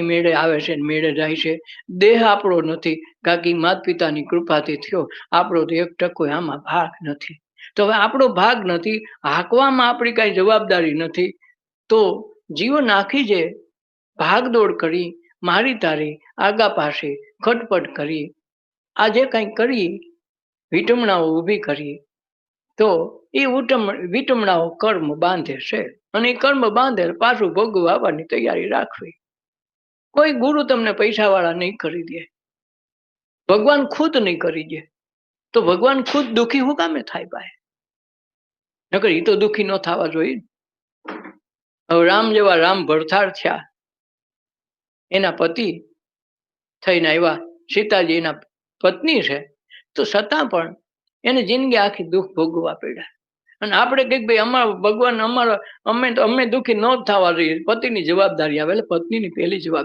મેળે આવે છે મેળે જાય છે. દેહ આપણો નથી. કાકી માત પિતાની કૃપાથી થયો. આપણો તો એક ટકો આમાં ભાગ નથી. તો હવે આપણો ભાગ નથી, હાંકવામાં આપણી કાંઈ જવાબદારી નથી. તો જીવન આખી જે ભાગદોડ કરી, મારી તારી આગા પાસે ખટપટ કરી આ જે કંઈ કરી, વિટમણાઓ ઊભી કરી, તો એ ઉટમ વિટમણાઓ કર્મ બાંધે છે. અને એ કર્મ બાંધે પાછું ભોગવવાની તૈયારી રાખવી. કોઈ ગુરુ તમને પૈસા વાળા નહીં કરી દે. ભગવાન ખુદ નહીં કરી દે. તો ભગવાન ખુદ દુખી હું કામે થાય પાય નકર એ તો દુખી ન થવા જોઈએ હવે રામ જેવા રામ ભરથાર થયા. એના પતિ થઈને આવ્યા. સીતાજી એના પત્ની છે. તો છતાં પણ એને જિંદગી આખી દુઃખ ભોગવવા પડ્યા. અને આપણે કંઈક ભાઈ, અમારા ભગવાન અમારા, અમે તો, અમે દુઃખી ન થવા જોઈએ. પતિની જવાબદારી આવે એટલે પત્નીની પહેલી જવાબ